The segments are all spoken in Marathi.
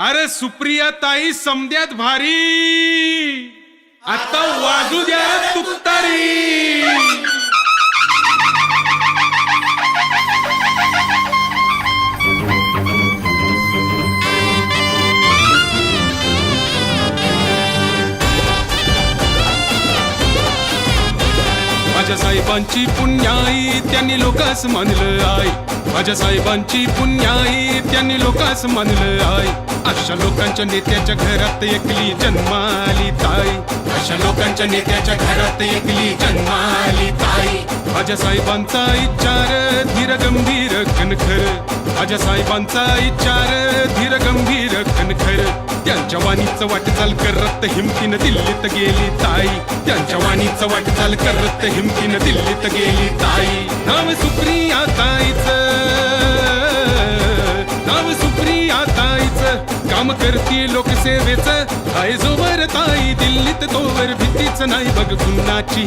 अरे सुप्रिया ताई समद्यात भारी. आता वाजू द्या तुतारी. माझ्या साहेबांची पुण्याई त्यांनी लोकास मानलं आहे. माझ्या साहेबांची पुण्याई त्यांनी लोकास मानलं आहे. अशा लोकांच्या नेत्याच्या घरात एकली जन्माली ताई. अशा लोकांच्या नेत्याच्या घरात एकली जन्माली ताई. माझ्या साहेबांचा इच्चार धीर गंभीर खनखर माझ्या साहेबांचा इच्चार धीर गंभीर खनखर त्यांच्या वाणीचं वाटचाल करत हिमतीनं दिल्लीत गेली ताई. त्यांच्या वाणीचं वाटचाल करत हिमतीनं दिल्लीत गेली ताई. नाव सुप्रिया ताईच. नाव सुप्रिया ताईच. काम करती लोकसेवेच. आहे जोवर ताई दिल्लीत तोवर भीतीच नाही बघ कुणाची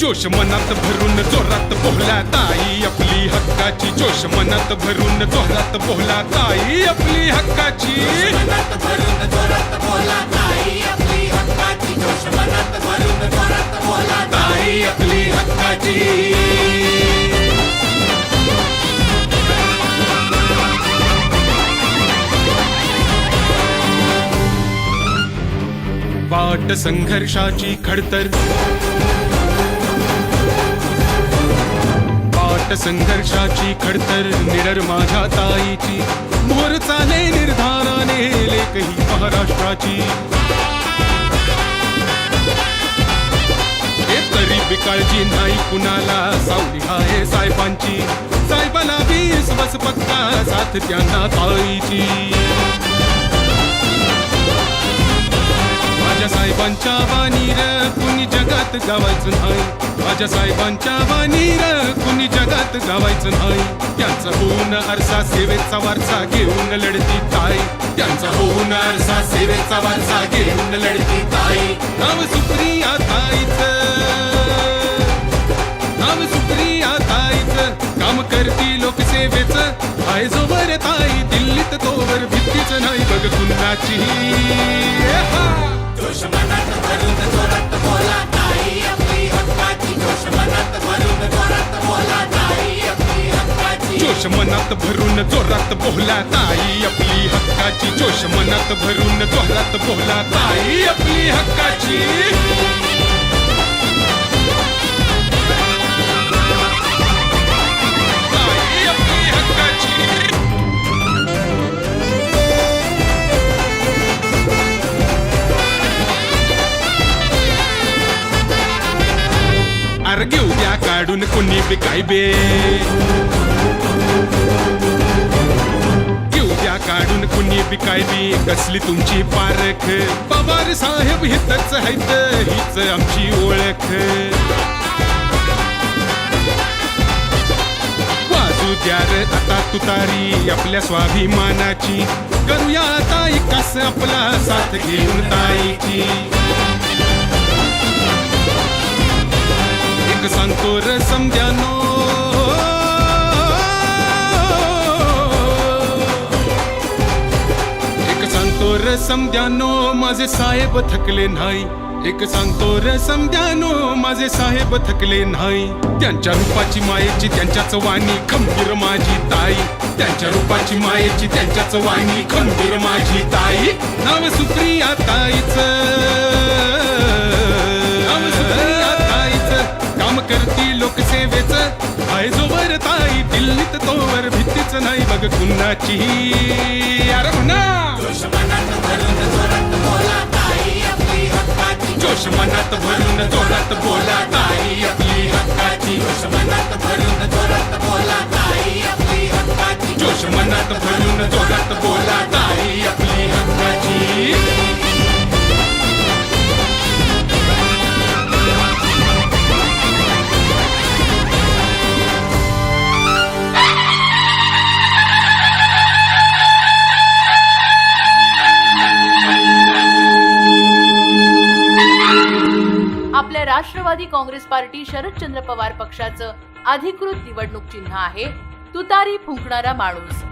जोश मनात भरून जोरात बोहला ताई आपली हक्काची जोश मनात भरून जोरात बोहला ताई आपली हक्काची. ताई आपली हक्काची. वाट संघर्षाची खडतर. वाट संघर्षाची खडतर निरर माझ्या ताईची. मोर चाले निर्धाराने लेखही महाराष्ट्राची. तरी बिकाळजी नाही कुणाला सावली आहे साहेबांची. साहेबाला वीस बस पक्का साथ त्यांना ताईची. माझ्या साहेबांच्या वाणीर कुणी जगात गावायचं नाही? माझ्या साहेबांच्या वाणीर कुणी जगात गावायचं नाही? त्यांचा होऊन आरसा सेवेचा वारसा घेऊन लढती ताई. त्यांचा होऊन आरसा सेवेचा वारसा घेऊन लढती ताई. नाव सुप्रिया ताईच. नाव सुप्रिया ताईच. काम करती लोकसेवेच. आहे जोवर ताई दिल्लीत तोवर भीतीच नाही. बघ कुणाची हा! मनात भरून हक्काची जोश मनात भरून जोरात बोला ताई आपली हक्काची जोश मनात भरून जोरात बोहला ताई आपली हक्काची. जोश मनात भरून जोरात बोहला ताई आपली हक्काची. काढून कोणी घेऊ द्या काढून कुणी बी काय कसली तुमची पारख? पवार साहेब हितच आहेत हीच आमची ओळख. वाजू द्या रे आता तुतारी आपल्या स्वाभिमानाची. करूया आता एकास आपला साथ घेऊन ताईची. एक सांगतो र समद्यानो एक सांगतो र समद्यानो माझे साहेब थकले नाही. एक सांगतो र समद्यानो माझे साहेब थकले नाही. त्यांच्या रूपाची मायेची त्यांच्याच वाणी खंबीर माझी ताई. त्यांच्या रूपाची मायेची त्यांच्याच वाणी खंबीर माझी ताई. नाव सुप्रिया ताईच. दिल्लीत तोवर भीतीच नाही बघ कुणाची. अरे म्हणा. जोश मनात भरून जोरात बोला ताई आपली हक्काची. जोश मनात भरून जोरात बोला ताई आपली हक्काची. जोश मनात भरून जोरात बोला ताई आपली हक्काची. जोश मनात भरून जोरात बोला ताई आपली हक्काची. राष्ट्रवादी काँग्रेस पार्टी शरदचंद्र पवार पक्षाचं अधिकृत निवडणूक चिन्ह आहे. तुतारी फुंकणारा माणूस.